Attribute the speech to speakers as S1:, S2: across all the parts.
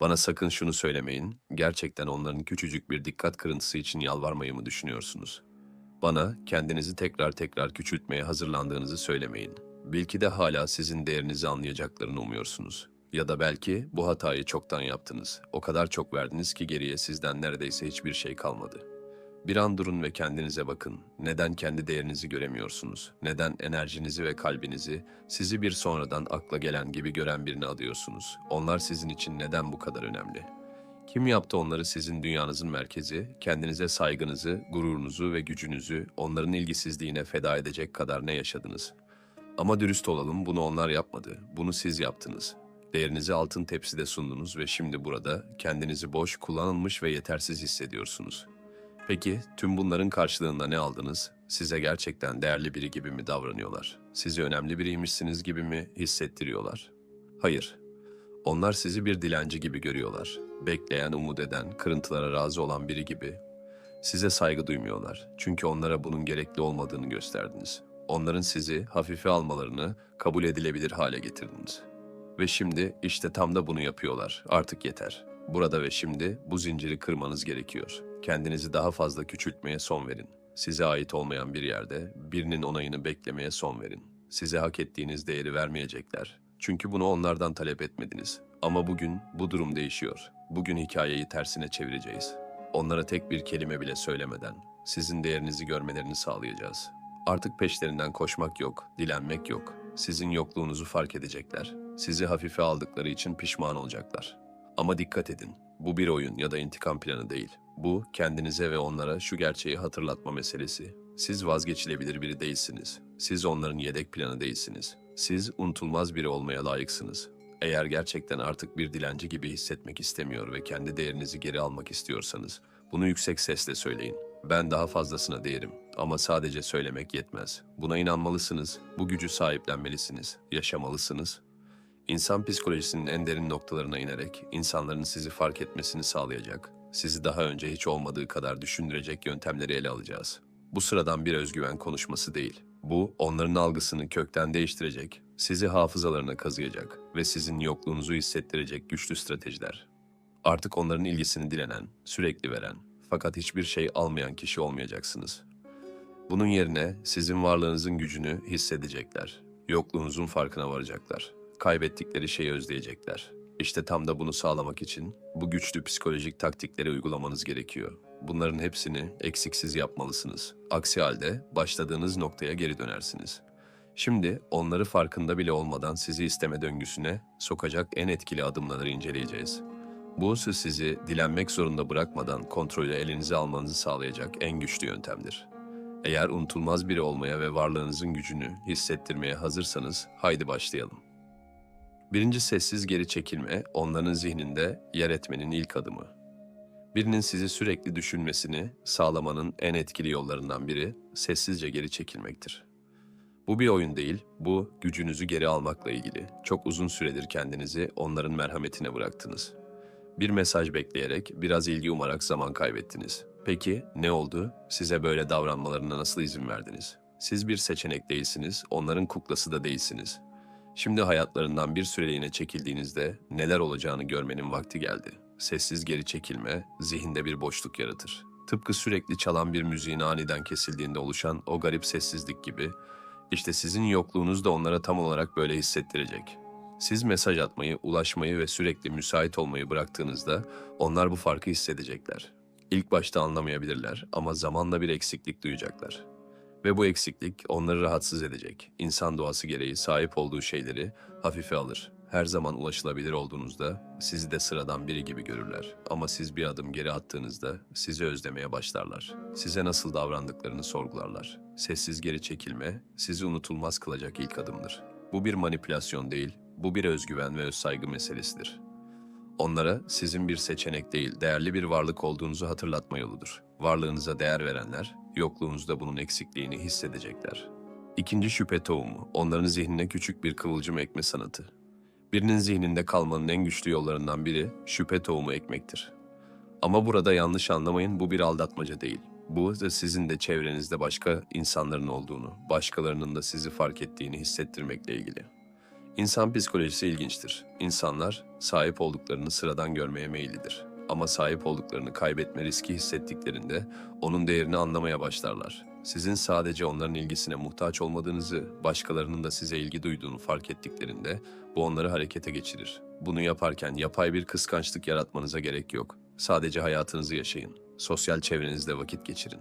S1: Bana sakın şunu söylemeyin, gerçekten onların küçücük bir dikkat kırıntısı için yalvarmayı mı düşünüyorsunuz? Bana kendinizi tekrar tekrar küçültmeye hazırlandığınızı söylemeyin. Belki de hala sizin değerinizi anlayacaklarını umuyorsunuz. Ya da belki bu hatayı çoktan yaptınız. O kadar çok verdiniz ki geriye sizden neredeyse hiçbir şey kalmadı. Bir an durun ve kendinize bakın. Neden kendi değerinizi göremiyorsunuz? Neden enerjinizi ve kalbinizi sizi bir sonradan akla gelen gibi gören birine adıyorsunuz? Onlar sizin için neden bu kadar önemli? Kim yaptı onları sizin dünyanızın merkezi, kendinize saygınızı, gururunuzu ve gücünüzü onların ilgisizliğine feda edecek kadar ne yaşadınız? Ama dürüst olalım bunu onlar yapmadı. Bunu siz yaptınız. Değerinizi altın tepside sundunuz ve şimdi burada kendinizi boş, kullanılmış ve yetersiz hissediyorsunuz. Peki tüm bunların karşılığında ne aldınız? Size gerçekten değerli biri gibi mi davranıyorlar? Sizi önemli biriymişsiniz gibi mi hissettiriyorlar? Hayır. Onlar sizi bir dilenci gibi görüyorlar. Bekleyen, umut eden, kırıntılara razı olan biri gibi. Size saygı duymuyorlar. Çünkü onlara bunun gerekli olmadığını gösterdiniz. Onların sizi hafife almalarını kabul edilebilir hale getirdiniz. Ve şimdi işte tam da bunu yapıyorlar. Artık yeter. Burada ve şimdi bu zinciri kırmanız gerekiyor. Kendinizi daha fazla küçültmeye son verin. Size ait olmayan bir yerde birinin onayını beklemeye son verin. Size hak ettiğiniz değeri vermeyecekler. Çünkü bunu onlardan talep etmediniz. Ama bugün bu durum değişiyor. Bugün hikayeyi tersine çevireceğiz. Onlara tek bir kelime bile söylemeden sizin değerinizi görmelerini sağlayacağız. Artık peşlerinden koşmak yok, dilenmek yok. Sizin yokluğunuzu fark edecekler. Sizi hafife aldıkları için pişman olacaklar. Ama dikkat edin. Bu bir oyun ya da intikam planı değil. Bu kendinize ve onlara şu gerçeği hatırlatma meselesi. Siz vazgeçilebilir biri değilsiniz. Siz onların yedek planı değilsiniz. Siz unutulmaz biri olmaya layıksınız. Eğer gerçekten artık bir dilenci gibi hissetmek istemiyor ve kendi değerinizi geri almak istiyorsanız, bunu yüksek sesle söyleyin. Ben daha fazlasına değerim ama sadece söylemek yetmez. Buna inanmalısınız, bu gücü sahiplenmelisiniz, yaşamalısınız İnsan psikolojisinin en derin noktalarına inerek insanların sizi fark etmesini sağlayacak, sizi daha önce hiç olmadığı kadar düşündürecek yöntemleri ele alacağız. Bu sıradan bir özgüven konuşması değil. Bu, onların algısını kökten değiştirecek, sizi hafızalarına kazıyacak ve sizin yokluğunuzu hissettirecek güçlü stratejiler. Artık onların ilgisini dilenen, sürekli veren, fakat hiçbir şey almayan kişi olmayacaksınız. Bunun yerine sizin varlığınızın gücünü hissedecekler. Yokluğunuzun farkına varacaklar. Kaybettikleri şeyi özleyecekler. İşte tam da bunu sağlamak için bu güçlü psikolojik taktikleri uygulamanız gerekiyor. Bunların hepsini eksiksiz yapmalısınız. Aksi halde başladığınız noktaya geri dönersiniz. Şimdi onları farkında bile olmadan sizi isteme döngüsüne sokacak en etkili adımları inceleyeceğiz. Bu ise sizi dilenmek zorunda bırakmadan kontrolü elinize almanızı sağlayacak en güçlü yöntemdir. Eğer unutulmaz biri olmaya ve varlığınızın gücünü hissettirmeye hazırsanız haydi başlayalım. Birinci sessiz geri çekilme, onların zihninde yer etmenin ilk adımı. Birinin sizi sürekli düşünmesini sağlamanın en etkili yollarından biri sessizce geri çekilmektir. Bu bir oyun değil, bu gücünüzü geri almakla ilgili. Çok uzun süredir kendinizi onların merhametine bıraktınız. Bir mesaj bekleyerek, biraz ilgi umarak zaman kaybettiniz. Peki ne oldu? Size böyle davranmalarına nasıl izin verdiniz? Siz bir seçenek değilsiniz, onların kuklası da değilsiniz. Şimdi hayatlarından bir süreliğine çekildiğinizde neler olacağını görmenin vakti geldi. Sessiz geri çekilme zihinde bir boşluk yaratır. Tıpkı sürekli çalan bir müziğin aniden kesildiğinde oluşan o garip sessizlik gibi, işte sizin yokluğunuz da onlara tam olarak böyle hissettirecek. Siz mesaj atmayı, ulaşmayı ve sürekli müsait olmayı bıraktığınızda onlar bu farkı hissedecekler. İlk başta anlamayabilirler ama zamanla bir eksiklik duyacaklar. Ve bu eksiklik onları rahatsız edecek. İnsan doğası gereği sahip olduğu şeyleri hafife alır. Her zaman ulaşılabilir olduğunuzda sizi de sıradan biri gibi görürler. Ama siz bir adım geri attığınızda sizi özlemeye başlarlar. Size nasıl davrandıklarını sorgularlar. Sessiz geri çekilme sizi unutulmaz kılacak ilk adımdır. Bu bir manipülasyon değil, bu bir özgüven ve özsaygı meselesidir. Onlara sizin bir seçenek değil, değerli bir varlık olduğunuzu hatırlatma yoludur. Varlığınıza değer verenler, yokluğunuzda bunun eksikliğini hissedecekler. İkinci şüphe tohumu, onların zihnine küçük bir kıvılcım ekme sanatı. Birinin zihninde kalmanın en güçlü yollarından biri şüphe tohumu ekmektir. Ama burada yanlış anlamayın, bu bir aldatmaca değil. Bu da sizin de çevrenizde başka insanların olduğunu, başkalarının da sizi fark ettiğini hissettirmekle ilgili. İnsan psikolojisi ilginçtir. İnsanlar sahip olduklarını sıradan görmeye meyillidir. Ama sahip olduklarını kaybetme riski hissettiklerinde onun değerini anlamaya başlarlar. Sizin sadece onların ilgisine muhtaç olmadığınızı, başkalarının da size ilgi duyduğunu fark ettiklerinde bu onları harekete geçirir. Bunu yaparken yapay bir kıskançlık yaratmanıza gerek yok. Sadece hayatınızı yaşayın. Sosyal çevrenizde vakit geçirin.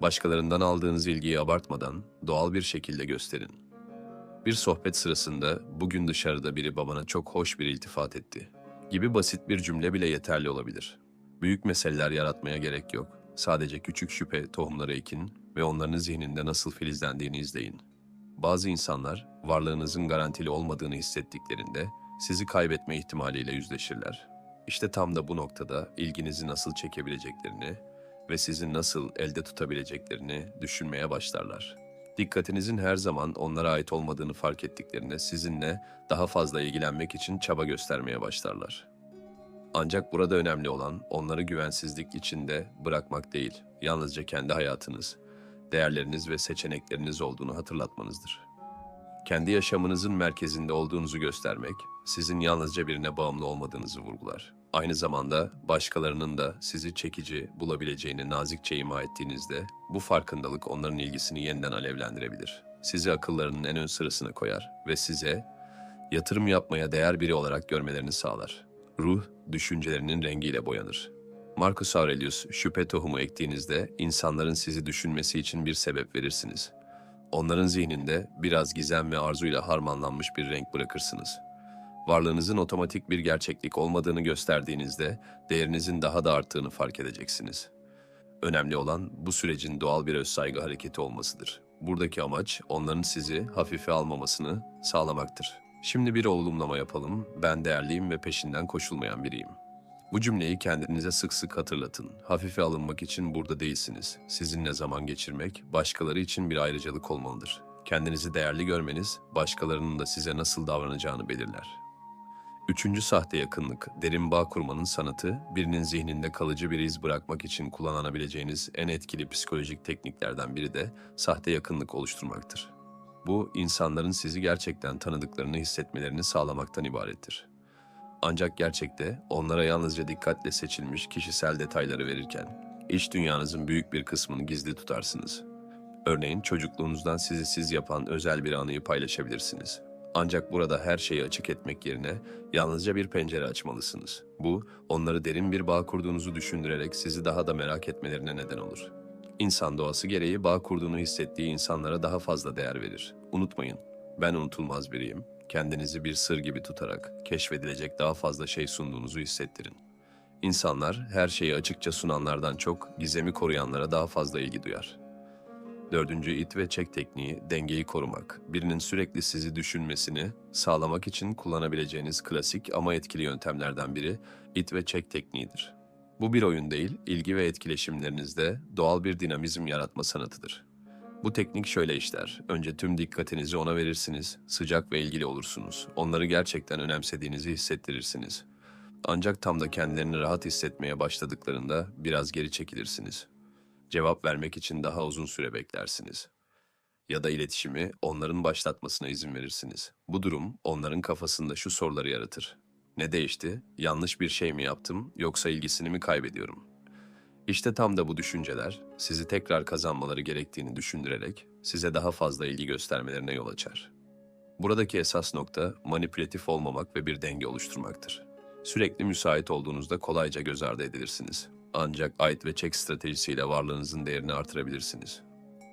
S1: Başkalarından aldığınız ilgiyi abartmadan doğal bir şekilde gösterin. Bir sohbet sırasında bugün dışarıda biri babana çok hoş bir iltifat etti gibi basit bir cümle bile yeterli olabilir. Büyük meseleler yaratmaya gerek yok. Sadece küçük şüphe tohumları ekin ve onların zihninde nasıl filizlendiğini izleyin. Bazı insanlar varlığınızın garantili olmadığını hissettiklerinde sizi kaybetme ihtimaliyle yüzleşirler. İşte tam da bu noktada ilginizi nasıl çekebileceklerini ve sizi nasıl elde tutabileceklerini düşünmeye başlarlar. Dikkatinizin her zaman onlara ait olmadığını fark ettiklerinde sizinle daha fazla ilgilenmek için çaba göstermeye başlarlar. Ancak burada önemli olan onları güvensizlik içinde bırakmak değil, yalnızca kendi hayatınız, değerleriniz ve seçenekleriniz olduğunu hatırlatmanızdır. Kendi yaşamınızın merkezinde olduğunuzu göstermek, sizin yalnızca birine bağımlı olmadığınızı vurgular. Aynı zamanda başkalarının da sizi çekici bulabileceğini nazikçe ima ettiğinizde bu farkındalık onların ilgisini yeniden alevlendirebilir. Sizi akıllarının en ön sırasına koyar ve size yatırım yapmaya değer biri olarak görmelerini sağlar. Ruh, düşüncelerinin rengiyle boyanır. Marcus Aurelius, şüphe tohumu ektiğinizde insanların sizi düşünmesi için bir sebep verirsiniz. Onların zihninde biraz gizem ve arzuyla harmanlanmış bir renk bırakırsınız. Varlığınızın otomatik bir gerçeklik olmadığını gösterdiğinizde değerinizin daha da arttığını fark edeceksiniz. Önemli olan bu sürecin doğal bir özsaygı hareketi olmasıdır. Buradaki amaç onların sizi hafife almamasını sağlamaktır. Şimdi bir olumlama yapalım. Ben değerliyim ve peşinden koşulmayan biriyim. Bu cümleyi kendinize sık sık hatırlatın. Hafife alınmak için burada değilsiniz. Sizinle zaman geçirmek, başkaları için bir ayrıcalık olmalıdır. Kendinizi değerli görmeniz, başkalarının da size nasıl davranacağını belirler. Üçüncü sahte yakınlık, derin bağ kurmanın sanatı, birinin zihninde kalıcı bir iz bırakmak için kullanabileceğiniz en etkili psikolojik tekniklerden biri de sahte yakınlık oluşturmaktır. Bu, insanların sizi gerçekten tanıdıklarını hissetmelerini sağlamaktan ibarettir. Ancak gerçekte onlara yalnızca dikkatle seçilmiş kişisel detayları verirken, iç dünyanızın büyük bir kısmını gizli tutarsınız. Örneğin çocukluğunuzdan sizi siz yapan özel bir anıyı paylaşabilirsiniz. Ancak burada her şeyi açık etmek yerine yalnızca bir pencere açmalısınız. Bu, onları derin bir bağ kurduğunuzu düşündürerek sizi daha da merak etmelerine neden olur. İnsan doğası gereği bağ kurduğunu hissettiği insanlara daha fazla değer verir. Unutmayın, ben unutulmaz biriyim. Kendinizi bir sır gibi tutarak keşfedilecek daha fazla şey sunduğunuzu hissettirin. İnsanlar her şeyi açıkça sunanlardan çok gizemi koruyanlara daha fazla ilgi duyar. Dördüncü it ve çek tekniği dengeyi korumak. Birinin sürekli sizi düşünmesini sağlamak için kullanabileceğiniz klasik ama etkili yöntemlerden biri it ve çek tekniğidir. Bu bir oyun değil, ilgi ve etkileşimlerinizde doğal bir dinamizm yaratma sanatıdır. Bu teknik şöyle işler. Önce tüm dikkatinizi ona verirsiniz, sıcak ve ilgili olursunuz. Onları gerçekten önemsediğinizi hissettirirsiniz. Ancak tam da kendilerini rahat hissetmeye başladıklarında biraz geri çekilirsiniz. Cevap vermek için daha uzun süre beklersiniz. Ya da iletişimi onların başlatmasına izin verirsiniz. Bu durum onların kafasında şu soruları yaratır. Ne değişti? Yanlış bir şey mi yaptım yoksa ilgisini mi kaybediyorum? İşte tam da bu düşünceler sizi tekrar kazanmaları gerektiğini düşündürerek size daha fazla ilgi göstermelerine yol açar. Buradaki esas nokta manipülatif olmamak ve bir denge oluşturmaktır. Sürekli müsait olduğunuzda kolayca göz ardı edilirsiniz. Ancak ait ve çek stratejisiyle varlığınızın değerini artırabilirsiniz.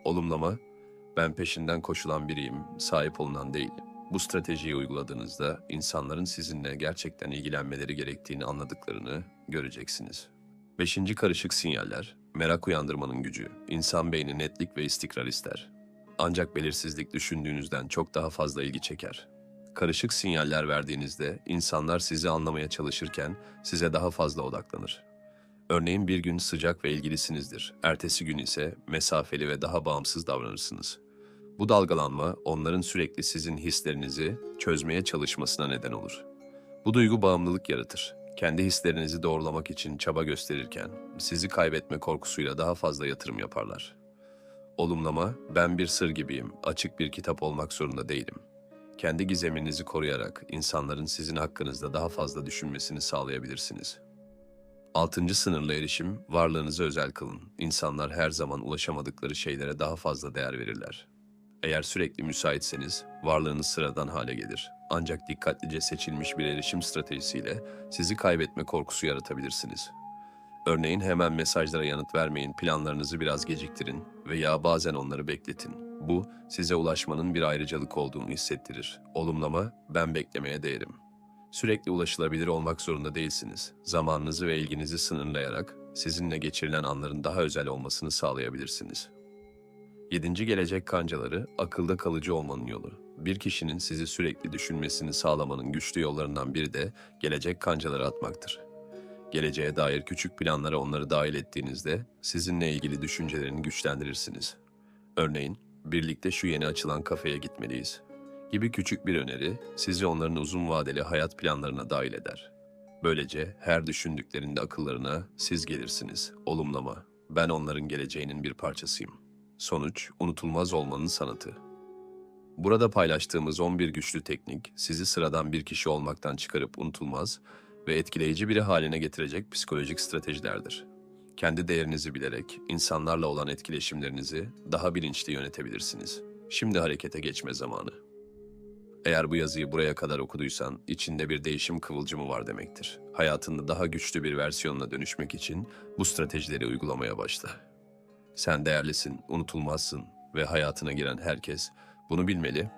S1: Olumlama, ben peşinden koşulan biriyim, sahip olunan değil. Bu stratejiyi uyguladığınızda insanların sizinle gerçekten ilgilenmeleri gerektiğini anladıklarını göreceksiniz. Beşinci karışık sinyaller, merak uyandırmanın gücü. İnsan beyni netlik ve istikrar ister. Ancak belirsizlik düşündüğünüzden çok daha fazla ilgi çeker. Karışık sinyaller verdiğinizde insanlar sizi anlamaya çalışırken size daha fazla odaklanır. Örneğin bir gün sıcak ve ilgilisinizdir. Ertesi gün ise mesafeli ve daha bağımsız davranırsınız. Bu dalgalanma onların sürekli sizin hislerinizi çözmeye çalışmasına neden olur. Bu duygu bağımlılık yaratır. Kendi hislerinizi doğrulamak için çaba gösterirken sizi kaybetme korkusuyla daha fazla yatırım yaparlar. Olumlama, ben bir sır gibiyim, açık bir kitap olmak zorunda değilim. kendi gizeminizi koruyarak insanların sizin hakkınızda daha fazla düşünmesini sağlayabilirsiniz. Altıncı sınırlı erişim, varlığınızı özel kılın. İnsanlar her zaman ulaşamadıkları şeylere daha fazla değer verirler. Eğer sürekli müsaitseniz, varlığınız sıradan hale gelir. Ancak dikkatlice seçilmiş bir erişim stratejisiyle sizi kaybetme korkusu yaratabilirsiniz. Örneğin hemen mesajlara yanıt vermeyin, planlarınızı biraz geciktirin veya bazen onları bekletin. Bu, size ulaşmanın bir ayrıcalık olduğunu hissettirir. Olumlama, ben beklemeye değerim. Sürekli ulaşılabilir olmak zorunda değilsiniz. Zamanınızı ve ilginizi sınırlayarak sizinle geçirilen anların daha özel olmasını sağlayabilirsiniz. Yedinci gelecek kancaları akılda kalıcı olmanın yolu. Bir kişinin sizi sürekli düşünmesini sağlamanın güçlü yollarından biri de gelecek kancaları atmaktır. Geleceğe dair küçük planlara onları dahil ettiğinizde sizinle ilgili düşüncelerini güçlendirirsiniz. Örneğin, birlikte şu yeni açılan kafeye gitmeliyiz gibi küçük bir öneri sizi onların uzun vadeli hayat planlarına dahil eder. Böylece her düşündüklerinde akıllarına siz gelirsiniz. Olumlama. Ben onların geleceğinin bir parçasıyım. Sonuç, unutulmaz olmanın sanatı. Burada paylaştığımız 11 güçlü teknik sizi sıradan bir kişi olmaktan çıkarıp unutulmaz ve etkileyici biri haline getirecek psikolojik stratejilerdir. Kendi değerinizi bilerek insanlarla olan etkileşimlerinizi daha bilinçli yönetebilirsiniz. Şimdi harekete geçme zamanı. Eğer bu yazıyı buraya kadar okuduysan, içinde bir değişim kıvılcımı var demektir. Hayatında daha güçlü bir versiyonuna dönüşmek için bu stratejileri uygulamaya başla. Sen değerlisin, unutulmazsın ve hayatına giren herkes bunu bilmeli